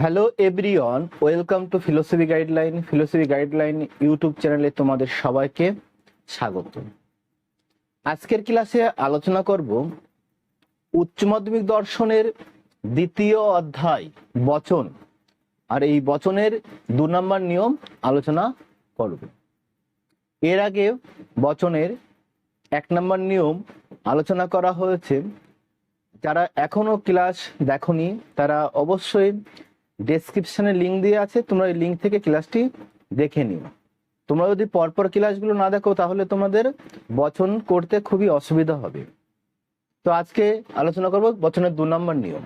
Hello everyone welcome to philosophy guideline philosophy guideline YouTube চ্যানেলে তোমাদের সবাইকে স্বাগত। আজকের ক্লাসে আলোচনা করব উচ্চ মাধ্যমিক দর্শনের দ্বিতীয় অধ্যায়, বচন। আর এই বচনের দু নম্বর নিয়ম আলোচনা করব। এর আগে বচনের এক নম্বর নিয়ম আলোচনা করা হয়েছে। যারা এখনও ক্লাস দেখনি, তারা অবশ্যই ডেসক্রিপশনে লিঙ্ক দিয়ে আছে, তোমরা ওই লিঙ্ক থেকে ক্লাসটি দেখে নিও। তোমরা যদি পরপর ক্লাসগুলো না দেখো, তাহলে তোমাদের বচন করতে খুবই অসুবিধা হবে। তো আজকে আলোচনা করব বচনের দু নম্বর নিয়ম।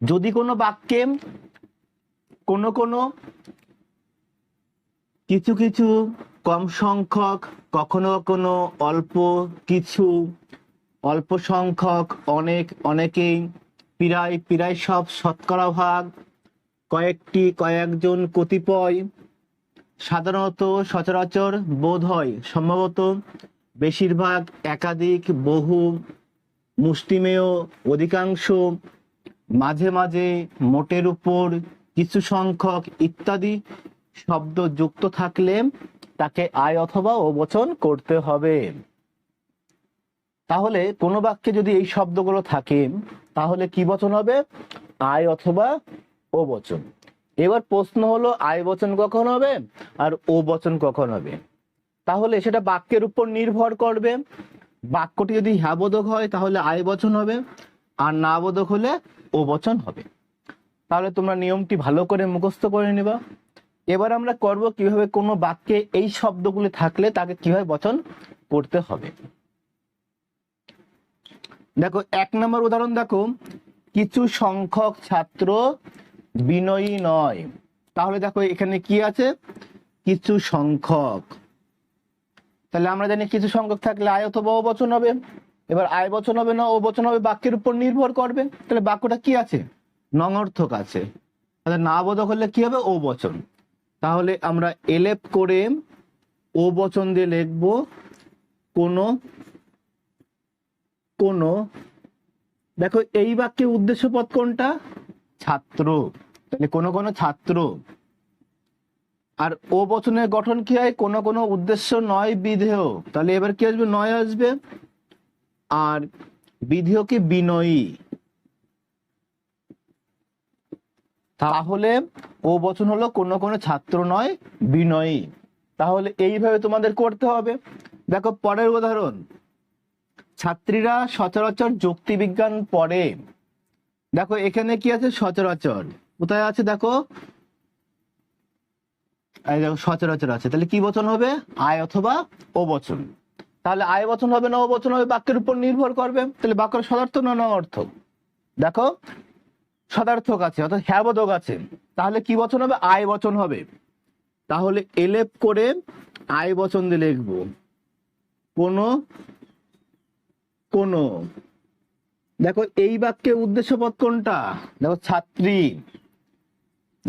যদি কোনো বাক্যে কোনো কোনো কিছু কিছু কম সংখ্যক, কখনো কখনো অল্প কিছু, অল্প সংখ্যক, অনেক, অনেকেই প্রায় প্রায় সব শতকরা ভাগ। কয়েকটি কয়েকজন কতিপয় সাধারণত সচরাচর বোধ হয়। সম্ভবত বেশিরভাগ একাধিক বহু মুষ্টিমেয় অধিকাংশ মাঝে মাঝে মোটের উপর কিছু সংখ্যক ইত্যাদি শব্দ যুক্ত থাকলে তাকে আয় অথবা অবচন করতে হবে। তাহলে কোনো বাক্যে যদি এই শব্দগুলো থাকে তাহলে কি বচন হবে? আয় অথবা ও বচন। এবার প্রশ্ন হলো আয় বচন কখন হবে আর ও বচন কখন হবে? তাহলে সেটা বাক্যের উপর নির্ভর করবে। বাক্যটি যদি হ্যাবোধক হয়, তাহলে আয় বচন হবে। আর না বোধক হলে ও বচন হবে। তাহলে তোমরা নিয়মটি ভালো করে মুখস্থ করে নিবা। এবার আমরা করব কীভাবে কোনো বাক্যে এই শব্দগুলি থাকলে তাকে কীভাবে বচন করতে হবে। দেখো, এক নম্বর উদাহরণ দেখো, কিছু সংখ্যক ছাত্র বিনয়ী নয়। তাহলে দেখো, এখানে কি আছে? কিছু সংখ্যক। তাহলে আমরা জানি কিছু সংখ্যক থাকলে আয় অথবা ও বচন হবে। এবার আয় বচন হবে না ও বচন হবে, বাক্যের উপর নির্ভর করবে। তাহলে বাক্যটা কি আছে? নঙর্থক আছে। তাহলে না বোধক হলে কি হবে? ও বচন তাহলে আমরা এলেপ করে ও বচন দিয়ে লিখব কোনো কোনো, দেখো এই বাক্যের উদ্দেশ্য পদ কোনটা? ছাত্র। তাহলে কোনো কোনো ছাত্র। আর ও বচনের গঠন কি হয়? কোনো কোনো উদ্দেশ্য নয়, বিধেয়। তাহলে এবার কি আসবে? নয় আসবে। আর বিধেয় কি? বিনয়ী। তাহলে ও বচন হলো কোনো কোনো ছাত্র নয়, বিনয়ী। তাহলে এইভাবে তোমাদের করতে হবে। দেখো পরের উদাহরণ। ছাত্রীরা সচরাচর যুক্তিবিজ্ঞান পড়ে। দেখো, এখানে কি আছে? সচরাচর। কোথায় আছে দেখো? দেখো, সচরাচর আছে। তাহলে কি বচন হবে? আয় অথবা ও বচন তাহলে আয় বচন হবে না ও বচন হবে বাক্যের উপর নির্ভর করবে। তাহলে বাক্যের সদার্থ না অর্থক দেখো, সদার্থক আছে, অর্থাৎ হ্যাবোধক আছে। তাহলে কি বচন হবে? আয় বচন হবে। তাহলে এলেপ করে আয় বচন দিয়ে লিখব। কোনো কোনো। দেখো, এই বাক্যে উদ্দেশ্যপদ কোনটা? দেখো, ছাত্রী।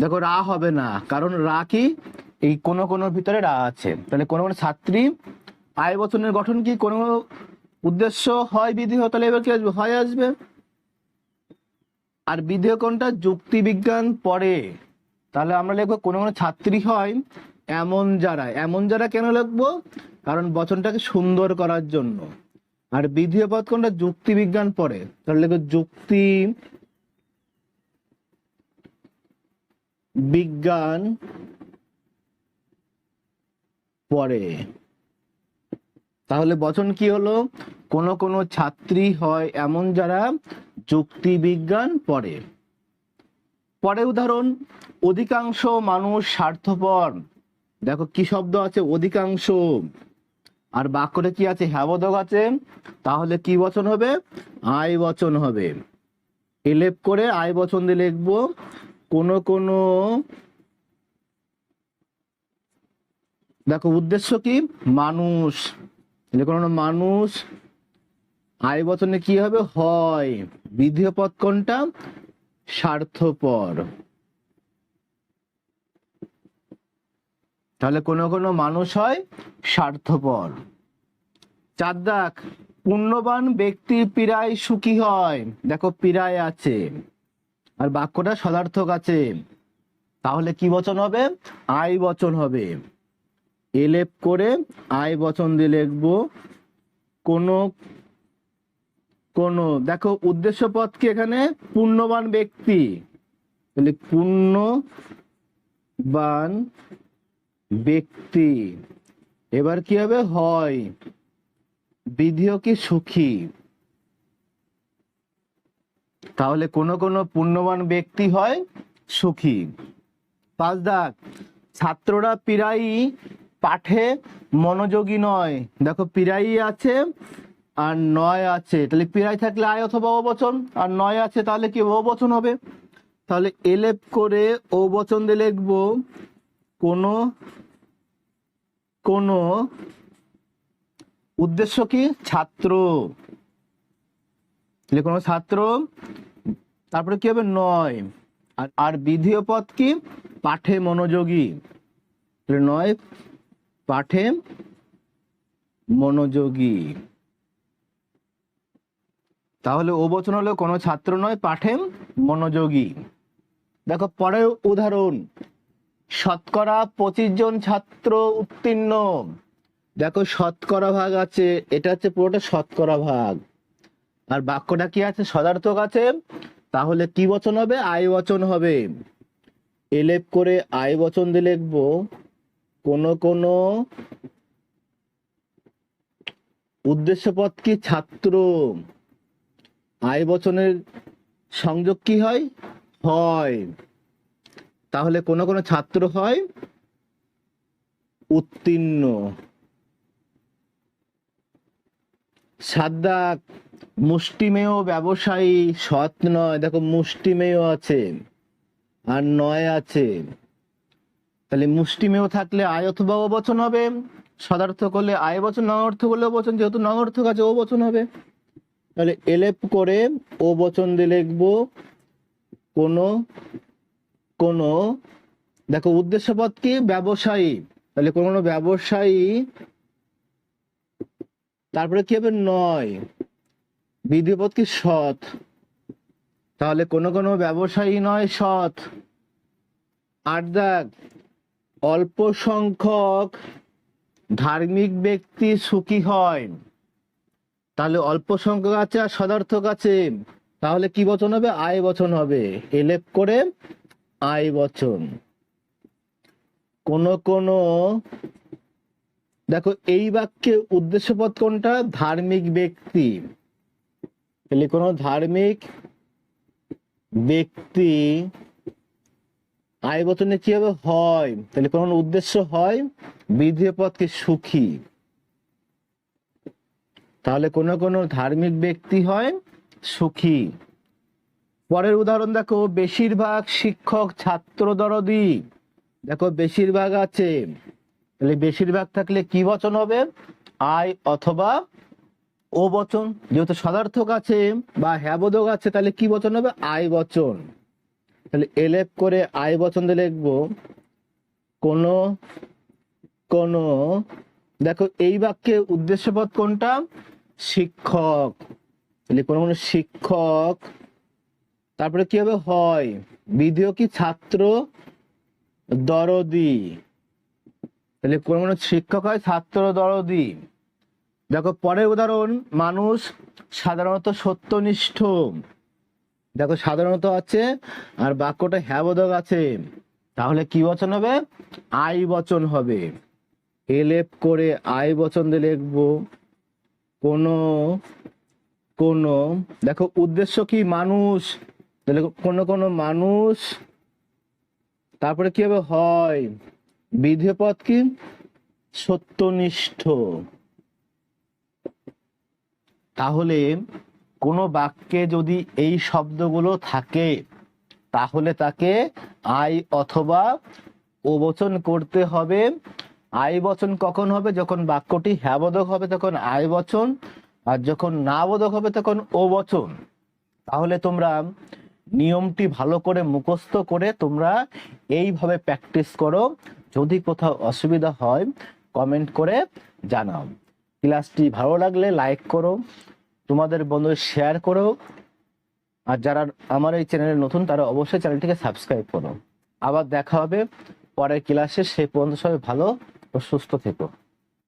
দেখো, রা হবে না। কারণ রা কি? এই কোন কোন ভিতরে রা আছে। তাহলে কোন কোন ছাত্রী, আয় বচনের গঠন কি? কোন উদ্দেশ্য হয়, বিধি হয়, তাহলে এবার কি আসবে? হয় আসবে। আর বিধেয় কোনটা? যুক্তি বিজ্ঞান পড়ে। তাহলে আমরা লিখব কোনো কোনো ছাত্রী হয় এমন যারা। এমন যারা কেন লিখব? কারণ বচনটাকে সুন্দর করার জন্য। আর বিধীয় পদ কোনটা? যুক্তি বিজ্ঞান পড়ে তাহলে যুক্তি বিজ্ঞান পড়ে তাহলে বচন কি হলো? কোন কোন ছাত্রী হয় এমন যারা যুক্তি বিজ্ঞান পড়ে। পরে উদাহরণ, অধিকাংশ মানুষ স্বার্থপর। দেখো কি শব্দ আছে? অধিকাংশ। আর বাক্যটা কি আছে? হ্যাবোধক আছে। তাহলে কি বচন হবে? আয় বচন হবে। এলেপ করে আয় বচন দিয়ে লিখব। কোন কোন দেখো উদ্দেশ্য কি? মানুষ। কোনো মানুষ আয় বচনে কি হবে? হয়। বিধেয় কোনটা? স্বার্থপর। তাহলে কোনো কোনো মানুষ হয় স্বার্থপর। চার দাগ, পুণ্যবান ব্যক্তি পীড়ায় সুখী হয়। দেখো, পীড়ায় আছে। আর বাক্যটা সদার্থক আছে। তাহলে কি বচন হবে? আয় বচন হবে। এলেপ করে আয় বচন দিয়ে লিখব, কোন কোন। দেখো, উদ্দেশ্য পদ কি এখানে? পুণ্যবান ব্যক্তি। তাহলে পুণ্যবান ব্যক্তি। এবার কি হবে? হয়। বিধিও কি সুখী? তাহলে কোন কোন পুণ্যবান ব্যক্তি হয় সুখী। পাঁচ দাগ। ছাত্ররা প্রায়ই পাঠে মনোযোগী নয়। দেখো, প্রায়ই আছে আর নয় আছে। তাহলে প্রায় থাকলে আয় অথবা অবচন। আর নয় আছে তাহলে কি অবচন হবে? তাহলে এলেপ করে ও বচন দিয়ে লিখব, কোনো কোন উদ্দেশ্য কি? ছাত্র। কোনো ছাত্র, তারপরে কি হবে? নয়। আর বিধেয় পদ কি? পাঠে মনোযোগী। নয়, পাঠে মনোযোগী। তাহলে ও বচন হলো কোনো ছাত্র নয়, পাঠে মনোযোগী। দেখো, পরের উদাহরণ। শতকরা পঁচিশ জন ছাত্র উত্তীর্ণ। দেখো শতকরা ভাগ আছে, এটা হচ্ছে পুরোটা শতকরা ভাগ। আর বাক্যটা কি আছে? সদার্থক আছে। তাহলে কি বচন হবে? আয় বচন হবে। এলেপ করে আয় বচন দিয়ে লিখব। কোন কোন উদ্দেশ্য পদ কি? ছাত্র। আয় বচনের সংযোগ কি হয়? হয়। তাহলে কোন কোন ছাত্র হয় উত্তীর্ণ। সাদ্দাক, মুষ্টিমেয় ব্যবসায়ী, সৎ নয়। দেখো, মুষ্টিমেয় আছে আর নয় আছে। তাহলে মুষ্টিমেয় থাকলে আয় অথবা বচন হবে। সদার্থ করলে আয় বচন অর্থ করলে বচন যেহেতু নং অর্থ আছে ও বচন হবে, তাহলে এলেপ করে ও বচন দিয়ে লিখব কোন কোন, দেখো উদ্দেশ্য পদ কি? ব্যবসায়ী। তাহলে কোন কোনো ব্যবসায়ী, তারপরে কি হবে? নয়। বিধিপদ কি? সৎ। তাহলে কোন কোন ব্যবসায়ী নয়, সৎ। আট দাগ অল্প সংখ্যক ধার্মিক ব্যক্তি সুখী হয় তাহলে অল্প সংখ্যক আছে আর সদার্থক আছে। তাহলে কি বচন হবে? আয় বচন হবে। এলেপ করে আয় বচন। কোন কোন, দেখো এই বাক্যে উদ্দেশ্যপদ কোনটা? ধার্মিক ব্যক্তি। তাহলে কোন ধার্মিক ব্যক্তি আয় বচনে কি হবে? হয়। তাহলে কোন উদ্দেশ্য হয় বিধেয় পদকে সুখী। তাহলে কোন কোন ধার্মিক ব্যক্তি হয় সুখী। পরের উদাহরণ দেখো, বেশিরভাগ শিক্ষক ছাত্র দরদি দেখো, বেশিরভাগ আছে। তাহলে বেশিরভাগ থাকলে কি বচন হবে? আয় অথবা ও বচন। যেহেতু সদার্থক আছে বা হ্যাবোধক আছে, তাহলে কি বচন হবে? আয় বচন। তাহলে এলেপ করে আয় বচন দিয়ে লিখব, কোন কোন। দেখো, এই বাক্যে উদ্দেশ্যপদ কোনটা? শিক্ষক। তাহলে কোন কোন শিক্ষক তারপরে কি হবে? হয়। বিধিও কি ছাত্র দরদি? তাহলে কোন শিক্ষক হয় ছাত্র দরদি? দেখো, পরের উদাহরণ, মানুষ সাধারণত সত্যনিষ্ঠ। দেখো, সাধারণত আছে, আর বাক্যটা হ্যাবোধক আছে। তাহলে কি বচন হবে? আই বচন হবে। এলেপ করে আই বচন দিয়ে লিখব। কোন কোন, দেখো, উদ্দেশ্য কি? মানুষ তাহলে কোন কোন মানুষ, তারপরে কি হবে? হয়। বিধেয় কি? সত্যনিষ্ঠ। তাহলে কোনো বাক্যে যদি এই শব্দগুলো থাকে, তাহলে তাকে আই অথবা ও বচন করতে হবে। আই বচন কখন হবে? যখন বাক্যটি হ্যাবোধক হবে, তখন আই বচন। আর যখন না বোধক হবে, তখন ও বচন। তাহলে তোমরা নিয়মটি ভালো করে মুখস্থ করে তোমরা এইভাবে প্র্যাকটিস করো। যদি কোথাও অসুবিধা হয়, কমেন্ট করে জানাও। ক্লাসটি ভালো লাগলে লাইক করো, তোমাদের বন্ধু শেয়ার করো, আর যারা আমার এই চ্যানেলে নতুন, তারা অবশ্যই চ্যানেলটিকে সাবস্ক্রাইব করো। আবার দেখা হবে পরের ক্লাসে, সে পর্যন্ত সবাই ভালো ও সুস্থ থেকো।